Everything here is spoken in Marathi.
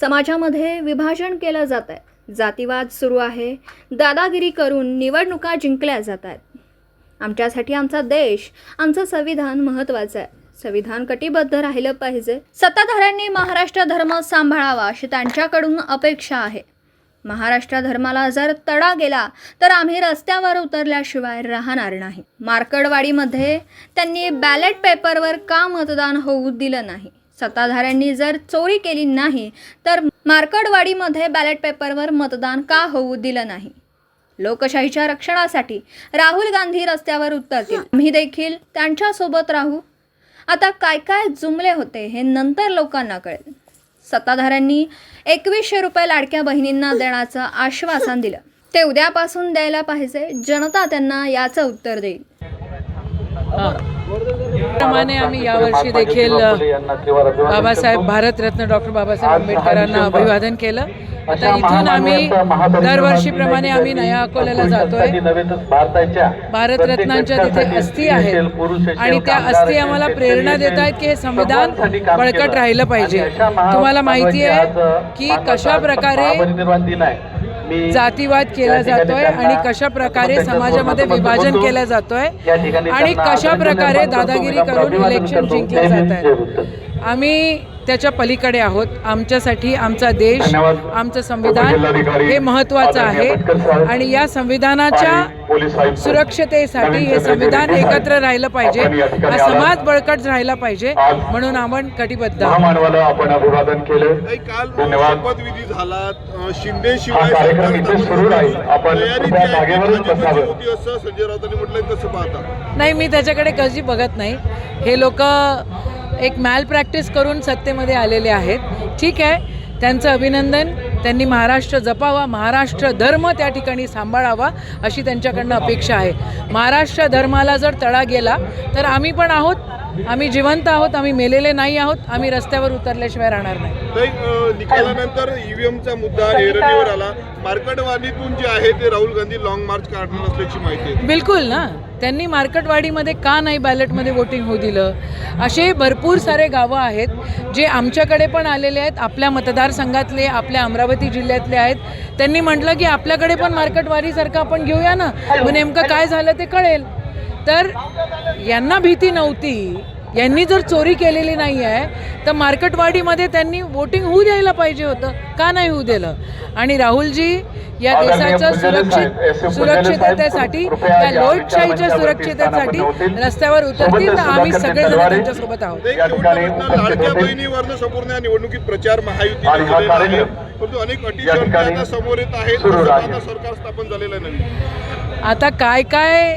समाजामध्ये विभाजन केलं जात आहे. जातीवाद सुरू आहे. दादागिरी करून निवडणुका जिंकल्या जात आहेत. आमच्यासाठी आमचा देश आमचं संविधान महत्त्वाचं आहे. संविधान कटिबद्ध राहिलं पाहिजे. सत्ताधाऱ्यांनी महाराष्ट्र धर्म सांभाळावा अशी त्यांच्याकडून अपेक्षा आहे. महाराष्ट्र धर्माला जर तडा गेला तर आम्ही रस्त्यावर उतरल्याशिवाय राहणार नाही. मार्कडवाडीमध्ये त्यांनी बॅलेट पेपरवर का मतदान होऊ दिलं नाही? सत्ताधाऱ्यांनी जर चोरी केली नाही तर मार्कडवाडीमध्ये बॅलेट पेपरवर मतदान का होऊ दिलं नाही? लोकशाहीच्या रक्षणासाठी राहुल गांधी रस्त्यावर उतरतील. आम्ही देखील त्यांच्यासोबत राहू. आता काय काय जुमले होते हे नंतर लोकांना कळेल. सत्ताधाऱ्यांनी एकवीसशे रुपये लाडक्या बहिणींना देण्याचं आश्वासन दिलं. ते उद्यापासून द्यायला पाहिजे. जनता त्यांना याचं उत्तर देईल. प्रमाणे आम्ही यावर्षी देखील बाबासाहेब भारतरत्न डॉक्टर बाबासाहेब आंबेडकरांना अभिवादन केलं. आता इथून आम्ही दरवर्षीप्रमाणे आम्ही नया अकोल्याला जातोय. भारतरत्नांच्या तिथे अस्थी आहेत. आणि त्या अस्थी आम्हाला प्रेरणा देत आहेत की हे संविधान बळकट राहिलं पाहिजे. तुम्हाला माहिती आहे की कशा प्रकारे जातीवाद केला जातोय आणि कशा प्रकारे समाजामध्ये विभाजन केलं जातोय आणि कशा प्रकारे दादागिरी करून इलेक्शन जिंकले जात आहेत आम्ही त्याच्या पलीकडे आहोत. आमच्यासाठी आमचा देश आमचं संविधान हे महत्त्वाचं आहे. आणि या संविधानाच्या सुरक्षतेसाठी हे संविधान एकत्र राहिलं पाहिजे. हा समाज बळकट राहिला पाहिजे म्हणून आपण कटिबद्ध आपण अभिवादन केलं. झाला. शिंदे शिवाय नाही मी त्याच्याकडे कशी बघत नाही. हे लोक एक मॅल प्रॅक्टिस करून सत्तेमध्ये आलेले आहेत. ठीक आहे. त्यांचं अभिनंदन. त्यांनी महाराष्ट्र जपावा. महाराष्ट्र धर्म त्या ठिकाणी सांभाळावा अशी त्यांच्याकडनं अपेक्षा आहे. महाराष्ट्र धर्माला जर तडा गेला तर आम्ही पण आहोत. आम्ही जिवंत आहोत आम्ही मेलेले नाही आहोत आम्ही रस्त्यावर उतरल्याशिवाय राहणार नाही. निकालानंतर ईव्हीएमचा मुद्दा ऐरणीवर आला. मार्केटवादीतून जे आहे ते राहुल गांधी लॉंग मार्च काढणार असल्याची माहिती बिलकुल ना. त्यांनी मार्केटवाडीमध्ये का नाही बॅलेटमध्ये वोटिंग होऊ दिलं? असे भरपूर सारे गावं आहेत जे आमच्याकडे पण आलेले आहेत आपल्या मतदारसंघातले आपल्या अमरावती जिल्ह्यातले आहेत. त्यांनी म्हटलं की आपल्याकडे पण मार्केटवाडीसारखं आपण घेऊया ना. मग नेमकं काय झालं ते कळेल. तर यांना भीती नव्हती. यांनी जर चोरी केलेली नाही आहे तर मार्केटवाडीमध्ये त्यांनी वोटिंग होऊ द्यायला पाहिजे होतं का नाही होऊ दिलं? आणि राहुलजी या देशाच्या सुरक्षित सुरक्षिततेसाठी या लोकशाहीच्या सुरक्षिततेसाठी रस्त्यावर उतरतील तर आम्ही सगळेजण त्यांच्यासोबत आहोत. लाडक्या बहिणीवरनं संपूर्ण या निवडणुकीत प्रचार कार्यक्रम परंतु अनेक अटी आता समोर येत आहेत. आता सरकार स्थापन झालेलं नवीन आता काय काय